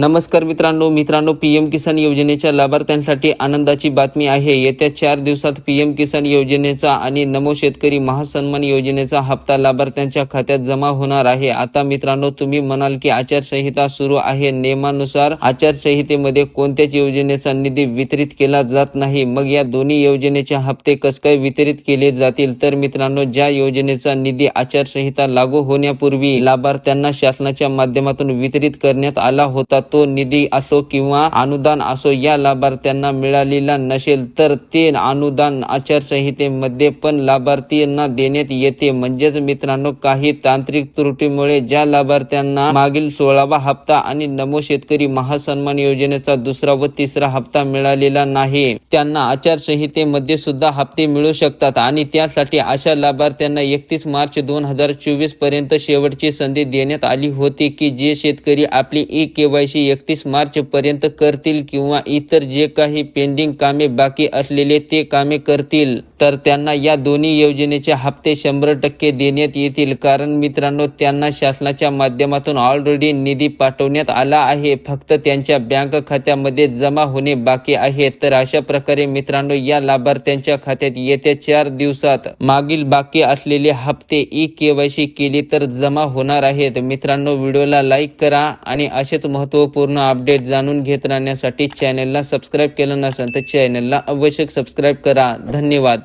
नमस्कार मित्रांनो मित्रांनो पी एम किसान योजनेच्या लाभार्थ्यांसाठी आनंदाची बातमी आहे. येत्या चार दिवसात पी एम किसान योजनेचा आणि नमो शेतकरी महासन्मान योजनेचा हप्ता लाभार्थ्यांच्या खात्यात जमा होणार आहे. आता मित्रांनो तुम्ही म्हणाल की आचारसंहिता सुरू आहे. नियमानुसार आचारसंहितेमध्ये कोणत्याच योजनेचा निधी वितरित केला जात नाही. मग या दोन्ही योजनेचे हप्ते कस काय वितरित केले जातील? तर मित्रांनो ज्या योजनेचा निधी आचारसंहिता लागू होण्यापूर्वी लाभार्थ्यांना शासनाच्या माध्यमातून वितरित करण्यात आला होता तो निधी असो किंवा अनुदान असो या लाभार्थ्यांना मिळालेला नसेल तर ते अनुदान आचारसंहितेमध्ये पण लाभार्थींना देण्यात येते. म्हणजेच मित्रांनो काही तांत्रिक त्रुटीमुळे ज्या लाभार्थ्यांना मागील सोळावा हप्ता आणि नमो शेतकरी महासन्मान योजनेचा दुसरा व तिसरा हप्ता मिळालेला नाही त्यांना आचारसंहितेमध्ये सुद्धा हप्ते मिळू शकतात. आणि त्यासाठी अशा लाभार्थ्यांना एकतीस मार्च दोन हजार चोवीसपर्यंत शेवटची संधी देण्यात आली होती की जे शेतकरी आपली ई केवायसी एकतीस मार्च पर्यंत करतील किंवा इतर जे काही पेंडिंग कामे बाकी असलेले ते कामे करतील तर त्यांना या दोन्ही योजनेचे हप्ते शंभर टक्के देण्यात येतील. कारण मित्रांनो त्यांना शासनाच्या माध्यमातून ऑलरेडी निधी पाठवण्यात आला आहे. फक्त त्यांच्या बँक खात्यामध्ये जमा होणे बाकी आहे. तर अशा प्रकारे मित्रांनो या लाभार्थ्यांच्या खात्यात येत्या चार दिवसात मागील बाकी असलेले हप्ते ई केवायसी केली तर जमा होणार आहेत. मित्रांनो व्हिडिओला लाईक करा आणि असेच तो पूर्ण अपडेट जाणून घेत राहण्यासाठी चॅनलला सबस्क्राईब केलं नसेल तर चॅनलला आवश्यक सबस्क्राईब करा. धन्यवाद.